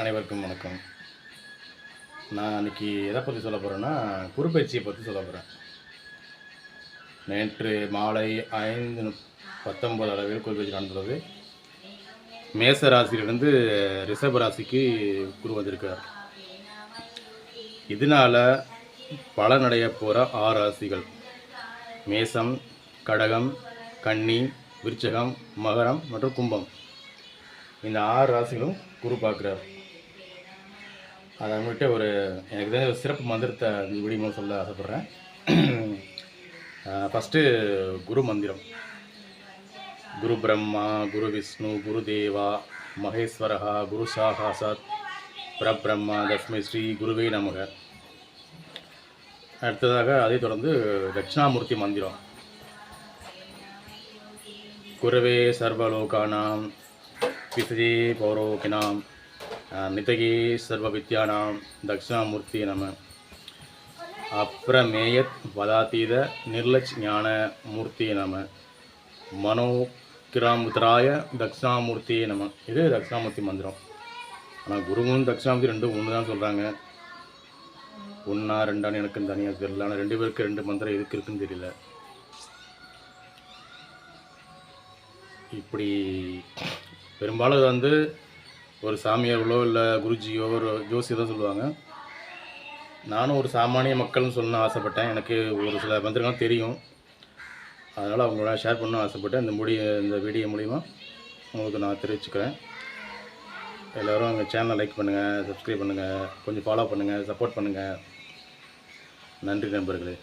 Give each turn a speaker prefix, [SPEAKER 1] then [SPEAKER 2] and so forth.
[SPEAKER 1] அனைவருக்கும் வணக்கம். நான் அன்றைக்கி எதை பற்றி சொல்ல போகிறேன்னா குருப்பயிற்சியை பற்றி சொல்ல போகிறேன் நேற்று மாலை ஐந்து பத்தொம்பது அளவில் குறுப்பயிற்சி நடந்துள்ளது. மேச ராசியிலிருந்து ரிஷப ராசிக்கு குரு வந்திருக்கார் இதனால் பலனடைய போகிற ஆறு ராசிகள். மேசம் கடகம் கன்னி விருச்சகம் மகரம் மற்றும் கும்பம். இந்த ஆறு ராசிகளும் குரு பார்க்குறாரு. அதை அவங்கள்ட்ட ஒரு எனக்கு தான் ஒரு சிறப்பு மந்திரத்தை இந்த சொல்ல ஆசைப்பட்றேன். ஃபஸ்ட்டு குரு மந்திரம். குரு பிரம்மா குரு விஷ்ணு குரு தேவா மகேஸ்வரஹா குரு சாகாசாத் பிரபிரம்மா தஸ்மை ஸ்ரீ குருவே நமக. அடுத்ததாக அதை தொடர்ந்து தட்சிணாமூர்த்தி மந்திரம். குருவே சர்வலோகானாம் பிசதே பௌரோகினாம் நிதகே சர்வ வித்யானாம் தக்ஷணாமூர்த்தி நம. அப்ரமேயத் வதாதீத நிர்லட்ச் ஞான மூர்த்தி நம. மனோ கிராமுத்ராய தக்ஷணாமூர்த்தி நம. இது தக்ஷணாமூர்த்தி மந்திரம். ஆனால் குருவும் தக்ஷணாமூர்த்தி ரெண்டும் ஒன்று தான் சொல்கிறாங்க ஒன்றா ரெண்டான்னு எனக்கு தனியாக தெரியல. ஆனால் ரெண்டு பேருக்கு ரெண்டு மந்திரம் எதுக்கு இருக்குன்னு தெரியல. இப்படி பெரும்பாலும் வந்து ஒரு சாமியார்களோ இல்லை குருஜியோ ஒரு ஜோசியோ தான் சொல்லுவாங்க. நானும் ஒரு சாமானிய மக்கள்னு சொல்லணும்னு ஆசைப்பட்டேன். எனக்கு ஒரு சில மந்திரங்கள் தெரியும். அதனால் அவங்களோட ஷேர் பண்ண ஆசைப்பட்டேன். இந்த முடிய இந்த வீடியோ மூலிமா உங்களுக்கு நான் தெரிவிச்சுக்கிறேன். எல்லோரும் எங்கள் சேனலை லைக் பண்ணுங்கள் சப்ஸ்கிரைப் பண்ணுங்கள் கொஞ்சம் ஃபாலோ பண்ணுங்கள் சப்போர்ட் பண்ணுங்கள் நன்றி நண்பர்களே.